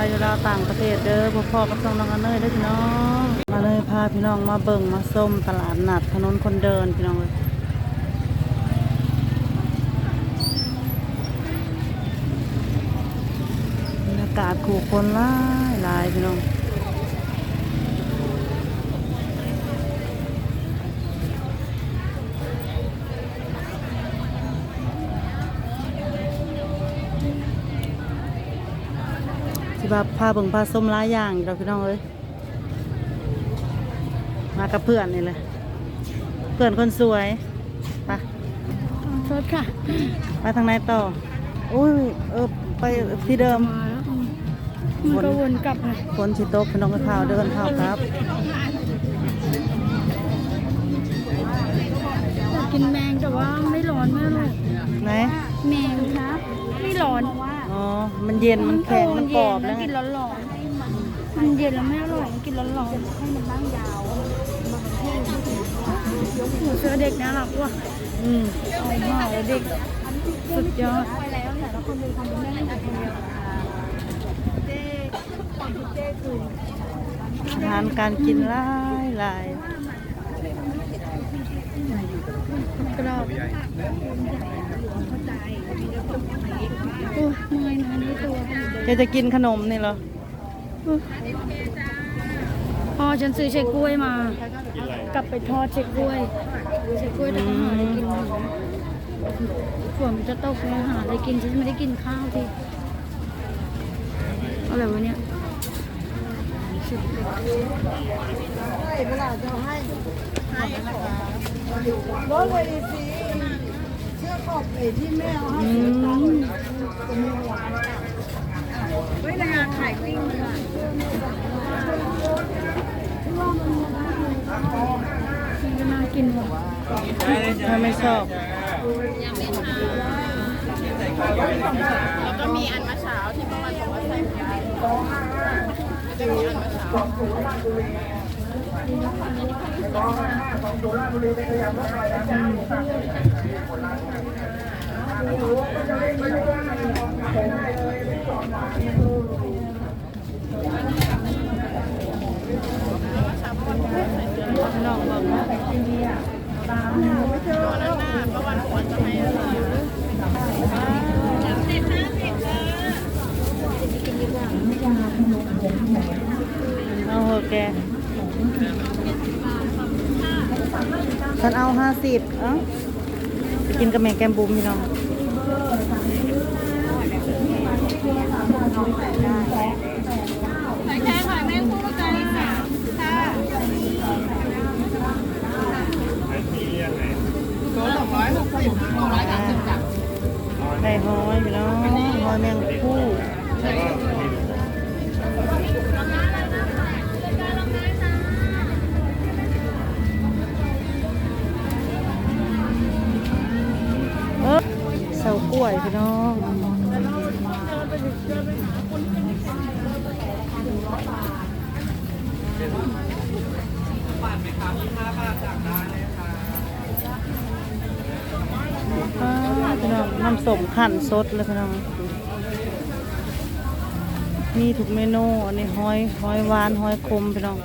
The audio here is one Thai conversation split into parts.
ายอยู่ลาวต่างประเทศเด้อพ่อพ่อกับส่งน้องอันเนยเด้อพี่น้องมาเลยพาพี่น้องมาเบิ่งมาส้มตลาดนัดถนนคนเดินพี่น้องเลยบรรยากาศขู่คนหลายหลายพี่น้อง สิบาพาเบิ่งพาส้มหลายอย่างอยู่ดอกพี่น้องเอ้ยมากับเพื่อนนี่เลยเพื่อนคนสวยไปโทษค่ะไปทางไหนต่ออุ้ยเออไปที่เดิมมาแล้วมันก็วนกลับเลยคนสิโต๊ะพี่น้องก็เท้าเดินเท้าครับอยากกินแมงแต่ว่าไม่ร้อนไม่อร่อยไหนแมงครับไม่ร้อนอ๋อ มันเย็น มันแข็ง มันกรอบแล้แล้ววไงกินร้อนๆมันเย็นแล้วไม่อร่อยกินร้อนๆให้มันนั่งยาวหนูเสื้อเด็กน่ารักว่ะอืมเอาห่อเด็ก สุดยอดไปแล้วแต่ละคนมีความเป็นแม่ในคนเดียวเจ๊ความคิดเจ๊คืออาหารการกินหลายหลายกรอบโอ้ยเมื่อยนะนี่ตัว แกจะกินขนมนี่เหรอพ่อฉันซื้อเช็คกล้วยมา กลับไปทอดเช็คกล้วยเช็คกล้วยแต่ก็หาอะไรกินหมูฝนมันจะตกเลยหาอะไรกินฉันไม่ได้กินข้าวทีอะไรวะเนี่ยรถเลยสิเชื่อขอบไอ้ที่แม่เอาให้ อืมไว้ในงานขายปิ้งค่ะมันก็น่ากินว่ะถ้าไม่ชอบแล้วก็มีอันมื่อเช้าที่เมื่อวานบอกว่าใส่ไม่ได้จะมีอันมื่อเช้าพี่น้องเบิ่งนะตัวนั้นน่ะเมื่อวานบอกว่าจะให้อะไร เอาเหอะแกฉันเอาห้าสิบเอ้าไปกินกับแม่แกมบุมพี่น้อง ใส่แค่ค่แม่คู่ใจค่ะตัวสองร้อยหกสิบตัวร้อยสามสิบจ้ะได้หอยพี่น้องห้อยแมงคู่เออเสากล้วยพี่น้อง อ่าพี่ น้ำส้มขั่นสดเลยพี่น้องมีทุกเมนูอันนี้หอยหอยหวานหอยคมพี่น้อง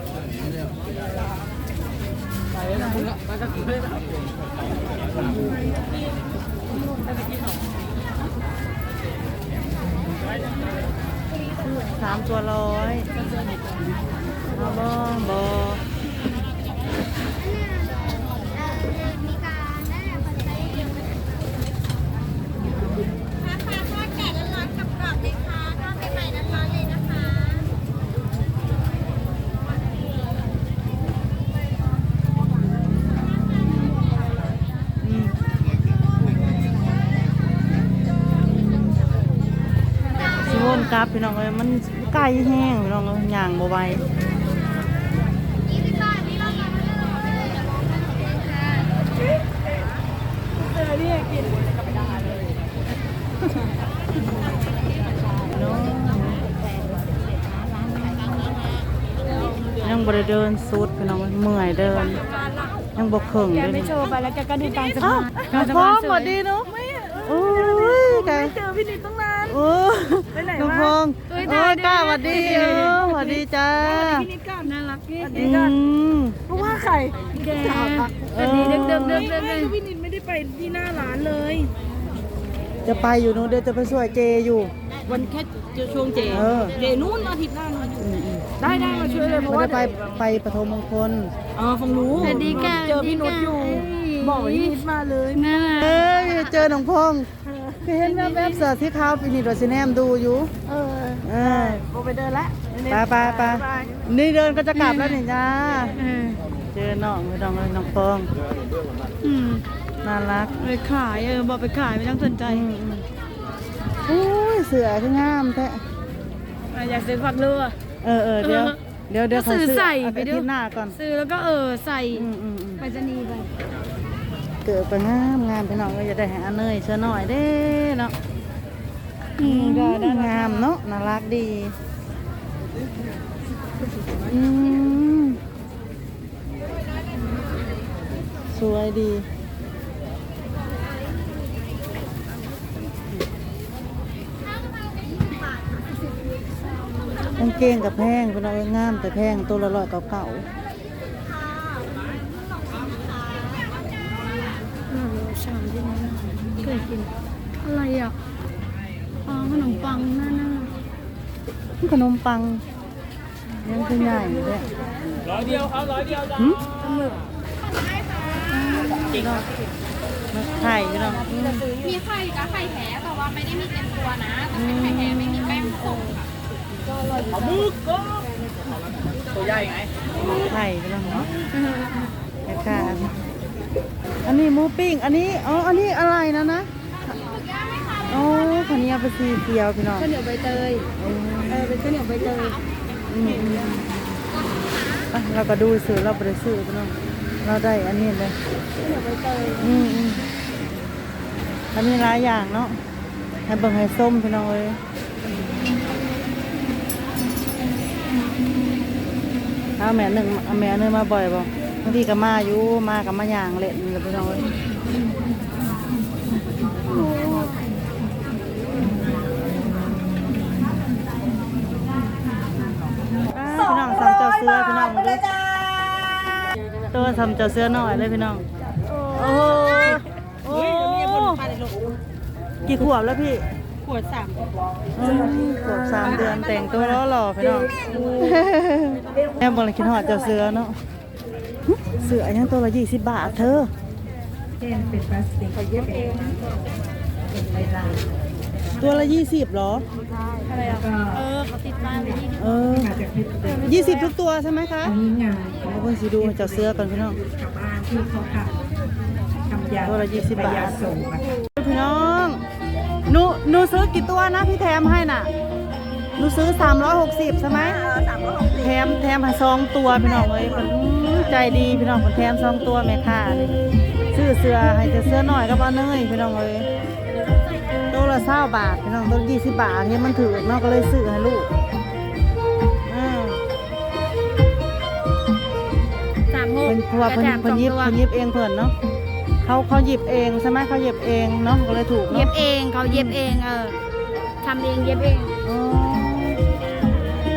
สามตัวร้อย กลับพี่น้องเอ้ยมันไก่แห้งพี่น้องเอ้ยย่างบ่ไหวยังบริเดินสุดพี่น้องเมื่อยเดิน ยังบกเข่งแกเลยไม่โชว์ไปแล้วแกก็ดูตามสอ้าภาวพน้องพร้อมสวัสดีเนาะโอ้ยแกเจอพี่นิดตั้งนาน โอ้ไปไหนน้องมาพองเฮ้ยยโอ้ยก้าสวัสดีเออสวัสดีจ้าน่ารักพี่อืมเพราะว่าใครแกสวัสดีเด็กเด็กเด็กเด็กไม่พี่นินไม่ได้ไปที่หน้าร้านเลย จะไปอยู่นู้นเดี๋ยวจะไปช่วยเจอยู่ วันแค่ช่วงเจเออเจนู่นอาทิตย์หน้านู่นได้ได้มาช่วยเลยเพราะไม่ว่าได้ไปไปปฐมมงคลเออฟังรู้สวัสดีค่ะเจอพี่นุชอยู่บอกว่าพี่นิดมาเลยน่าเอ้ยเจอหนองพง คือเห็นแวบๆเสือที่เขาปีนี้เราสิแนมดูอยู่ เออเออโบไปเดินละไปไปไปนี่เดินก็จะกลับแล้วนี่จ้าเออเจอน้องไม่ต้องเลยน้องพงอืมน่ารักไปขายเออบอกไปขายไม่ต้องสนใจอืมอืมอุ้ยเสือคืองามแท้อยากซื้อฝักเรือเออเออเดี๋ยวเดี๋ยวเดี๋ยวก็ซื้อขใส่เอาไปไปดูที่หน้าก่อนซื้อแล้วก็เออใส่อืมอืมอืมไปจะนีย์ไป เกิดไปงามงามพี่น้องก็จะได้ห้อันเนยเชื่อหน่อยเด้เนาะอืมก็ได้งามเนาะน่ารักดีอืมสวยดีกางเกงกับแพงพี่น้องงามแต่แพงตัวละร้อยเก่าๆ น่ารู้ ชามที่นี่นะเคยกิน อะไรอะอ๋อขนมปังน่าน่าขนมปังยังคือใหญ่เลยร้อยเดียวครับร้อยเดียวจ้าไข่พี่น้องมีไข่กับไข่แท้แต่ว่าไม่ได้มีเต็มตัวนะแต่เป็นไข่แท้ไม่มีแป้งผงค่ะไข่พี่น้องเนาะแค่ค่ะ อันนี้หมูปิ้ง อันนี้ อ๋อ อันนี้อะไรนะนะอ๋อคันนี้เอาไปสีเขียวพี่น้องข้าวเหนียวใบเตยอืมเออเป็นข้าวเหนียวใบเตยอืมอืมอะเราก็ดูซื้อเราไปได้ซื้อพี่น้องเราได้อันนี้เลยข้าวเหนียวใบเตยอืมอืมอันนี้หลายอย่างเนาะให้เบิ่งให้ส้มพี่น้องเลยเอาแม่หนึ่งเอาแม่หนึ่งมาบ่อยบ่ บางทีก็มาอยู่มากับมาย่างเล่นเลยพี่น้องเลยอ่าพี่น้องสามเจ้าเสื้อพี่น้องดูตัวสามเจ้าเสื้อหน่อยเลยพี่น้อง โอ้โหโอ้กี่ขวบแล้วพี่ขวดสามอืมขวบสามเดือนแต่งตัวล้อหล่อพี่น้องแม่บอกเลยคิดหอดเจ้าเสือเนาะหึ เสือยังตัวละยี่สิบบาทเธอตัวละยี่สิบเหรออะไรอะเออเขาติดมาไว้ที่เออยี่สิบทุกตัวใช่ไหมคะเอาเพิ่งสิดูให้เจ้าเสือก่อนพี่น้องตัวละยี่สิบบาทพี่น้องหนูหนูซื้อกี่ตัวนะพี่แถมให้น่ะหนูซื้อสามร้อยหกสิบใช่ไหมแถมแถมให้สองตัวพี่น้องเลยมันอื้อ ใจดีพี่น้องคนแถมสองตัวแม่ค้าเลยซื้อเสือให้เจ้าเสือหน่อยก็บ้าเนยพี่น้องเลยตัวละเศร้าบาทพี่น้องตัวยี่สิบบาทเนี่ยมันถือเนาะก็เลยซื้อให้ลูกอ่าสามหกเป็นเพราะว่าเพิ่นกระเพิ่นสามยิบสองตัวเพิ่นยิบเองเพิ่นเนาะเขาเขาหยิบเองใช่ไหมเขาหยิบเองเนาะก็เลยถูกเย็เนาะบเองเขาเย็บเองเออทำเองเย็บเองอ๋อ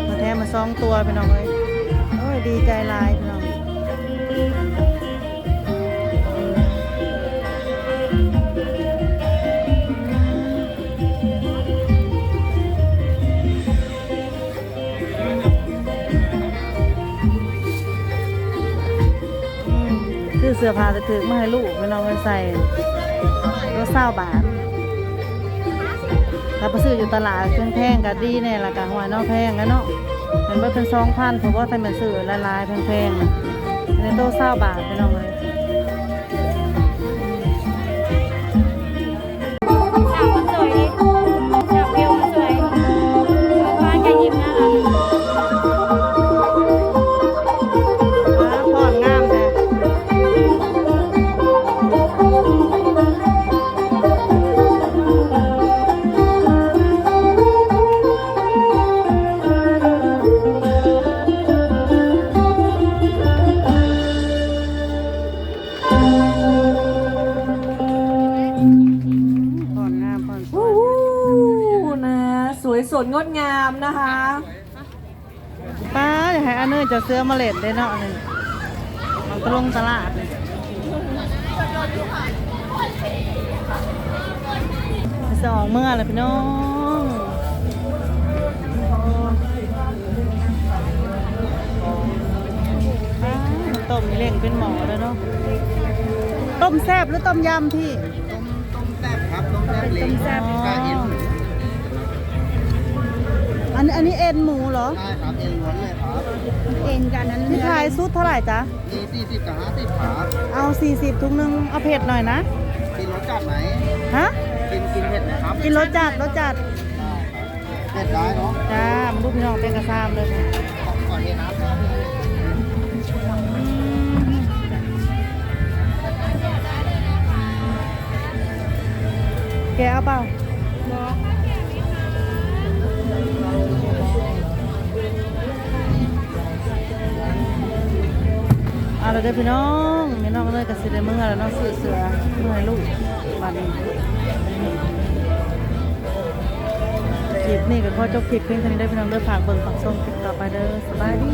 มาแท้มาสองตัวพี่น้องเลยโอ้ยดีใจหลายพี่น้อง เสื้อผ้าจะถือมาให้ลูกพี่น้องไปใส่ก็เศร้าบาทถ้าไปซื้ออยู่ตลาดเครื่องแพงก็ดีแน่ละกะหัวนอกแพงแล้วเนาะเห็นว่าเป็นสองพันเพราะว่าถ้ามันซื้อละลายๆแพงๆในโต๊ะเศร้าบาทไปน้องเลย วยสดงดงามนะคะป้าอยากให้อันเนอร์จะเสื้อมาเล็ดได้เนาะนี่มันก็ลงตลาดนี่สองเมื่อเลยพี่น้องป้าต้มเล่งเป็นหมอแล้วเนาะต้มแซบหรือต้มยำพี่ แซ่บครับต้มแซ่บเล้งต้มแซ่บกาเอ็นหมูอันนี้อันนี้เอ็นหมูเหรอใช่ครับเอ็นล้วนเลยครับเอ็นกันนั้นพี่เนื้อชายซุดเท่าไหร่จ๊ะ มีสี่สิบกับห้าสิบครับเอา 40ทุกนึงเอาเผ็ดหน่อยนะ กินรสจัดไหมฮะ กินกินเผ็ดไหมครับกินรสจัดรสจัดเผ็ดได้เนาะจ้ามันลูกพี่น้องเป็นกระซามเลยขอก่อนเทน้ำ แกเอาเปล่าเอาละเด้อพี่น้องพี่น้องเลยกับสิได้เมื่อแล้วเนาะเสือเสือเมื่อยลูกบันคลิปนี้ก็ขอจบคลิปเพียงเท่านี้ได้พี่น้องเด้อฝากเบิ่งฝากชมคลิปต่อไปเด้อสบายดี